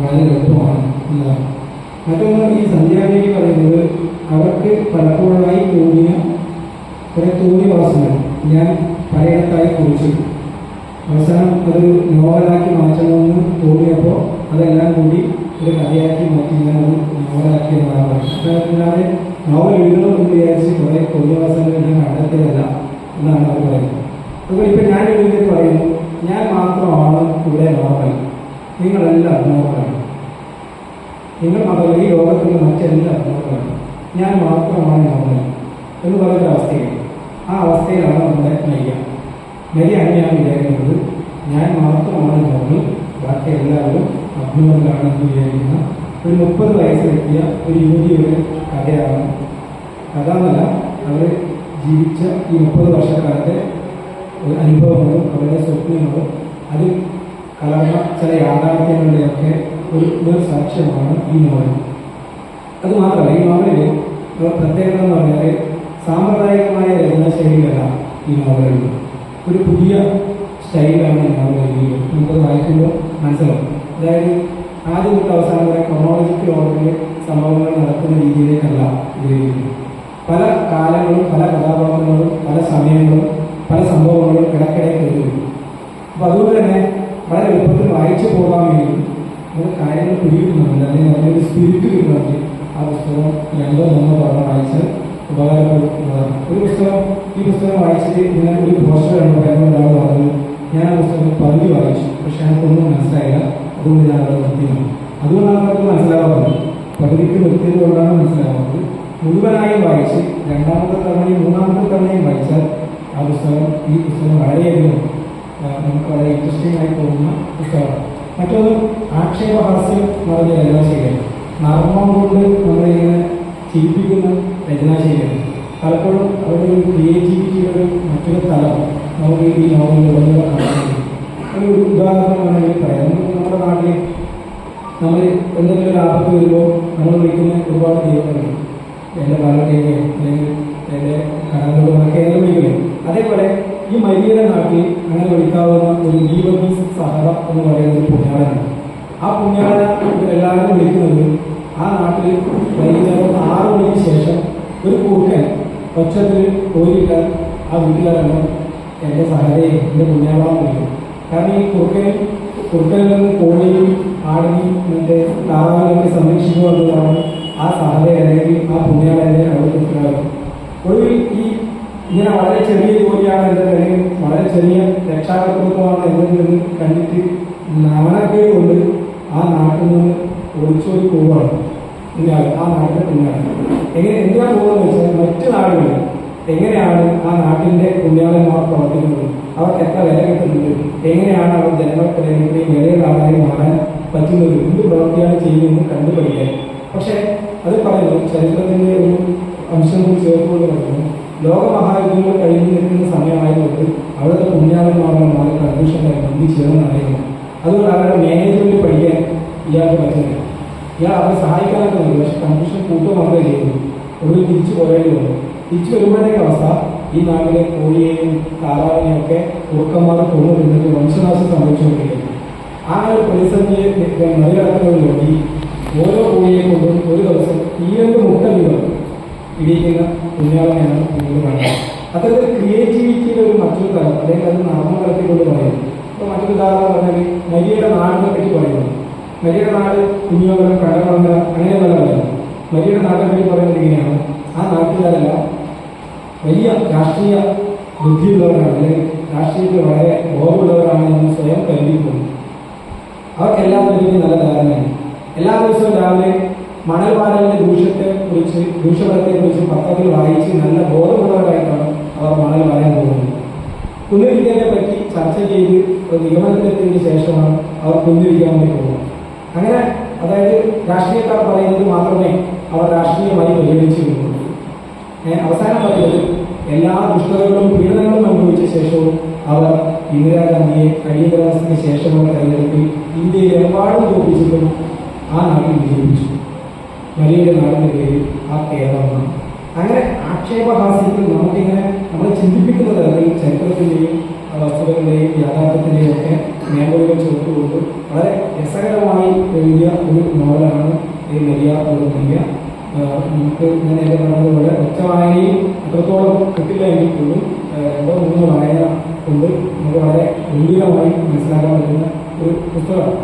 വളരെ എളുപ്പമാണ് എന്നതാണ് മറ്റൊന്ന് ഈ സന്ധ്യാദേവി പറയുന്നത് അവർക്ക് പലപ്പോഴായി തോന്നിയ കുറെ തോന്നിവാസങ്ങൾ ഞാൻ പലയിടത്തായി കുറിച്ചു. അവസാനം അത് നോവലാക്കി മാറ്റണമെന്ന് തോന്നിയപ്പോൾ അതെല്ലാം കൂടി ഒരു കഥയാക്കി മാറ്റി ഞാൻ അത് നോവലാക്കി എന്നാണ് പറയുന്നത് നോവൽ എഴുതണമെന്ന് വിചാരിച്ച് കുറെ തോന്നിയവാസങ്ങൾ ഞാൻ കണ്ടെത്തിയതല്ല എന്നാണ് അവർ പറയുന്നത്. അതുപോലെ ഇപ്പം ഞാൻ എഴുതിയിട്ട് പറയുന്നു ഞാൻ മാത്രമാണ് ഇവിടെ നോവൽ. നിങ്ങളെല്ലാം നോവലാണ് നിങ്ങൾ മാത്രമല്ല ഈ ലോകത്തിന്റെ മറ്റെല്ലാം നോവലാണ് ഞാൻ മാത്രമാണ് നോവൽ എന്ന് പറയുന്ന അവസ്ഥയാണ് ആ അവസ്ഥയിലാണ് നമ്മുടെ നയ്യ മരിയാണ് അങ്ങനെയാണ് വിചാരിക്കുന്നത്. ഞാൻ മാത്രമാണ് നോവൽ ബാക്കി എല്ലാവരും എന്ന് വിചാരിക്കുന്ന ഒരു മുപ്പത് വയസ്സിലെത്തിയ ഒരു യുവതിയുടെ കഥയാണ്. കഥാന്നല്ല അവർ ജീവിച്ച ഈ മുപ്പത് വർഷക്കാലത്തെ അനുഭവങ്ങളും അവരുടെ സ്വപ്നങ്ങളും അതിൽ കലർന്ന ചില യാഥാർത്ഥ്യങ്ങളുടെയൊക്കെ ഒരു ഒരു സാക്ഷ്യമാണ് ഈ നോവൽ. അത് മാത്രമല്ല ഈ നോവലിൽ പ്രത്യേകത എന്ന് പറഞ്ഞാൽ സാമ്പ്രദായികമായ രചനാശൈലിയല്ല ഈ നോവലുകൾ. ഒരു പുതിയ സ്റ്റൈലാണ് ഈ നോവൽ എഴുതിയത്. നമുക്കത് വായിക്കുമ്പോൾ മനസ്സിലാവും. അതായത് ആദ്യം തൊട്ട് അവസാനം വരെ ക്രൊണോളജിക്കൽ ഓർഡറിൽ സംഭവങ്ങൾ നടക്കുന്ന രീതിയിലേക്കല്ല ഇത് പല കാലങ്ങളും പല കഥാപാത്രങ്ങളും പല സമയങ്ങളും പല സംഭവങ്ങളും ഇടയ്ക്കിടെ കരുതുന്നു അപ്പോൾ അതുകൊണ്ട് തന്നെ വളരെ എളുപ്പത്തിൽ വായിച്ചു വേണ്ടി നമുക്ക് കാര്യങ്ങൾ പിടിക്കുന്നുണ്ട് അല്ലെങ്കിൽ അതിനൊരു സ്പിരിറ്റ് കിട്ടുന്നുണ്ട്. ആ പുസ്തകം രണ്ടോ മൂന്നോ തവണ വായിച്ച് ഉപകാരപ്പെടുന്നതാണ്. ഒരു പുസ്തകം ഈ പുസ്തകം വായിച്ചിട്ട് ഞാൻ ഒരു പോസ്റ്റർ കണ്ടു ഒരാൾ പറഞ്ഞു ഞാൻ ആ പുസ്തകം പകുതി വായിച്ചു. പക്ഷെ എനിക്കൊന്നും മനസ്സിലായില്ല. അതുകൊണ്ട് ഞാൻ അത് നിർത്തിയാണ് അതുകൊണ്ടാണ് അവർക്ക് മനസ്സിലാവാത്തത്. പകുതിക്ക് നിർത്തിയത് കൊണ്ടാണ് മനസ്സിലാവുന്നത് മുഴുവനായും വായിച്ച് രണ്ടാമത്തെ തവണയും മൂന്നാമത്തെ തവണയും വായിച്ചാൽ ആ പുസ്തകം ഈ പുസ്തകം വളരെയധികം നമുക്ക് വളരെ ഇൻട്രസ്റ്റിംഗ് ആയി തോന്നുന്ന പുസ്തകമാണ്. മറ്റൊരു ആക്ഷേപഹാസ്യം നിറഞ്ഞ രചനാശൈലിയാണ് നർമ്മം കൊണ്ട് നമ്മളിങ്ങനെ ചിരിപ്പിക്കുന്ന രചനാശൈലിയാണ് പലപ്പോഴും അവരുടെ ഒരു ക്രിയേറ്റിവിറ്റിയുടെ മറ്റൊരു തലം നമുക്ക് ഈ നോവലിലുടനീളം കാണാൻ ഒരു ഉദാഹരണം വേണമെങ്കിൽ പറയാം നമ്മുടെ നാട്ടിൽ നമ്മൾ എന്തെങ്കിലും ഒരു ആപത്ത് വരുമ്പോൾ നമ്മൾ വിളിക്കുന്ന ഒരുപാട് ദൈവങ്ങളുണ്ട്. എന്റെ കാലത്തേക്ക് അല്ലെങ്കിൽ എന്റെ കടകളുമൊക്കെ ഏതെങ്കിലും അതേപോലെ ഈ മരിയുടെ നാട്ടിൽ അങ്ങനെ വിളിക്കാവുന്ന ഒരു ദീപീസ് സഹറ എന്ന് പറയുന്ന ഒരു പുണ്യാളനാണ് ആ പുണ്യാളന എല്ലാവരും വിളിക്കുന്നത് ആ നാട്ടിൽ വൈകുന്നേരം ആറ് മണിക്ക് ശേഷം ഒരു കുറുക്കൻ ഒച്ചത്തിൽ പോയിട്ടാൽ ആ വീട്ടുകാരെല്ലാം എന്റെ സഹതയെ എന്റെ പുണ്യാളാന്ന് വിളിക്കും. കാരണം ഈ കുറുക്കൻ കുറുക്കനിൽ നിന്ന് കോഴിയും ആടിനെയും മറ്റേ താറാവിനെ സംരക്ഷിക്കുക എന്നതാണ് ആ സഹത അല്ലെങ്കിൽ ആ പുണ്യാളന്റെ അവിടെ ഉത്തരവാദിത്വം ഒടുവിൽ ഇങ്ങനെ വളരെ ചെറിയ ജോലിയാണ് എന്റെ കാര്യം വളരെ ചെറിയ രക്ഷാകർത്തൃത്വമാണ് എന്തെങ്കിലും കണ്ടിട്ട് നവനൊക്കെ കൊണ്ട് ആ നാട്ടിൽ നിന്ന് ഒളിച്ചോടി പോവുകയാണ്. പുണ്യാൾ ആ നാട്ടിലെ പുണ്യാൾ എങ്ങനെ എന്തിനാ പോകുന്നത് വെച്ചാൽ മറ്റു നാടുകളിൽ എങ്ങനെയാണ് ആ നാട്ടിന്റെ പുണ്യാളന്മാർ പ്രവർത്തിക്കുന്നത്? അവർക്ക് എത്ര വില കിട്ടുന്നത് എങ്ങനെയാണ് അവർ ജനങ്ങൾക്കിടയിൽ വിലയുള്ളതായി മാറാൻ പറ്റുന്നത്? എന്ത് പ്രവൃത്തിയാണ് ചെയ്യുന്നത് കണ്ടുപഠിക്കാൻ. പക്ഷേ അത് പറയുന്നു ചരിത്രത്തിന്റെ ഒരു അംശം കൂടി ചേർത്തുകൊണ്ട് ലോകമഹായുദ്ധങ്ങൾ കഴിഞ്ഞു നിൽക്കുന്ന സമയമായതുകൊണ്ട് അവിടുത്തെ പുണ്യാളന്മാരുടെ മാറി കൺഫ്യൂഷനായി ബന്ധി ചേർന്നായിരുന്നു അതുകൊണ്ട് അവരുടെ മാനേജ്മെന്റ് പഠിക്കാൻ ഇയാൾക്ക് പറ്റുന്നില്ല ഇയാൾ അവരെ സഹായിക്കാനൊക്കെ നോക്കി. പക്ഷെ കൺഫ്യൂഷൻ കൂട്ടുക മാത്രമേ ചെയ്യുള്ളൂ ഒടുവിൽ തിരിച്ചു പോരേണ്ടി വന്നു. തിരിച്ചു വരുമ്പോഴത്തേക്ക് അവസ്ഥ ഈ നാട്ടിലെ കോഴിയെയും താറാവിനെയും ഒക്കെ കുറുക്കന്മാർ തിന്നിട്ട് വംശനാശം സംഭവിച്ചുകൊണ്ടിരിക്കുന്നു ആ ഒരു പ്രതിസന്ധിയെ മറികടക്കുന്നതിന് വേണ്ടി ഓരോ കോഴിയെ കൊണ്ടും ഒരു ദിവസം ഈ രണ്ട് മുട്ട വീതം ഇടിയിക്കുന്ന പുണ്യാളനെയാണ് നിങ്ങൾ അതൊരു ക്രിയേറ്റിവിറ്റിയുടെ ഒരു മറ്റൊരു തലം അല്ലെങ്കിൽ അത് നർമ്മ തലത്തിക്കൊണ്ട് പറയുന്നു. ഇപ്പോൾ മറ്റൊരു ഉദാഹരണം പറഞ്ഞാൽ മരിയുടെ നാടിനെ പറ്റി പറയുന്നു. മരിയുടെ നാട് കുഞ്ഞോകരം കടകളങ്ങര അങ്ങനെയൊന്നല്ല പറയുന്നത് മരിയുടെ നാടിനെ പറ്റി പറയുന്നത് ഇങ്ങനെയാണ്. ആ നാട്ടുകാരല്ല വലിയ രാഷ്ട്രീയ ബുദ്ധിയുള്ളവരാണ് അല്ലെങ്കിൽ രാഷ്ട്രീയത്തിൽ വളരെ ബോധമുള്ളവരാണ് എന്ന് സ്വയം കരുതിയിട്ടുണ്ട്. അവർക്കെല്ലാം വലിയ നല്ല ധാരണയാണ്. എല്ലാ ദിവസവും രാവിലെ മണൽ വാരലിന്റെ ദൂഷ്യത്തെ കുറിച്ച് ദൂഷ്യഫലത്തെ കുറിച്ച് പത്രത്തിൽ വായിച്ച് നല്ല ബോധമുള്ളവരായിട്ടാണ് അവർ മണൽ പറയാൻ പോകുന്നത്. കുന്നിരിക്കലിനെ പറ്റി ചർച്ച ചെയ്ത് ഒരു നിഗമനത്തിലെത്തിയതിനു ശേഷമാണ് അവർ വേണ്ടി പോകുന്നത്. അങ്ങനെ അതായത് രാഷ്ട്രീയക്കാർ പറയുന്നത് മാത്രമേ അവർ രാഷ്ട്രീയമായി പരിഗണിച്ചിരുന്നുള്ളൂ. അവസാനം പറയുന്നത് എല്ലാ ദുഷ്ടതകളും പീഡനങ്ങളും അനുഭവിച്ച ശേഷവും അവർ ഇന്ദിരാഗാന്ധിയെ അടിയന്തരാവസ്ഥയ്ക്ക് ശേഷമുള്ള തെരഞ്ഞെടുപ്പിൽ ഇന്ത്യയിലെമ്പാടും തോൽപ്പിച്ചിട്ടും ആ നാട്ടിൽ വിജയിപ്പിച്ചു. മരിയുടെ നാടിന്റെ പേരിൽ ആ കേരളമാണ്. അങ്ങനെ ആക്ഷേപഹാസ്യത്തിൽ നമുക്കിങ്ങനെ നമ്മളെ ചിന്തിപ്പിക്കുന്ന തരത്തിൽ ചരിത്രത്തിന്റെയും ആ, വസ്തുതകളുടെയും യാഥാർത്ഥ്യത്തിന്റെയും ഒക്കെ മേഖലകൾ ചേർത്തുകൊണ്ട് വളരെ രസകരമായി എഴുതിയ ഒരു നോവലാണ് ഈ വലിയ ഒരു വലിയ നമുക്ക് ഇങ്ങനെ നേരത്തെ പറഞ്ഞതുപോലെ ഒറ്റ വായനയും അത്രത്തോളം കിട്ടില്ല എങ്കിൽ പോലും രണ്ടോ മൂന്നോ വായന കൊണ്ട് നമുക്ക് വളരെ ഗംഭീരമായി മനസ്സിലാക്കാൻ പറ്റുന്ന ഒരു പുസ്തകമാണ്.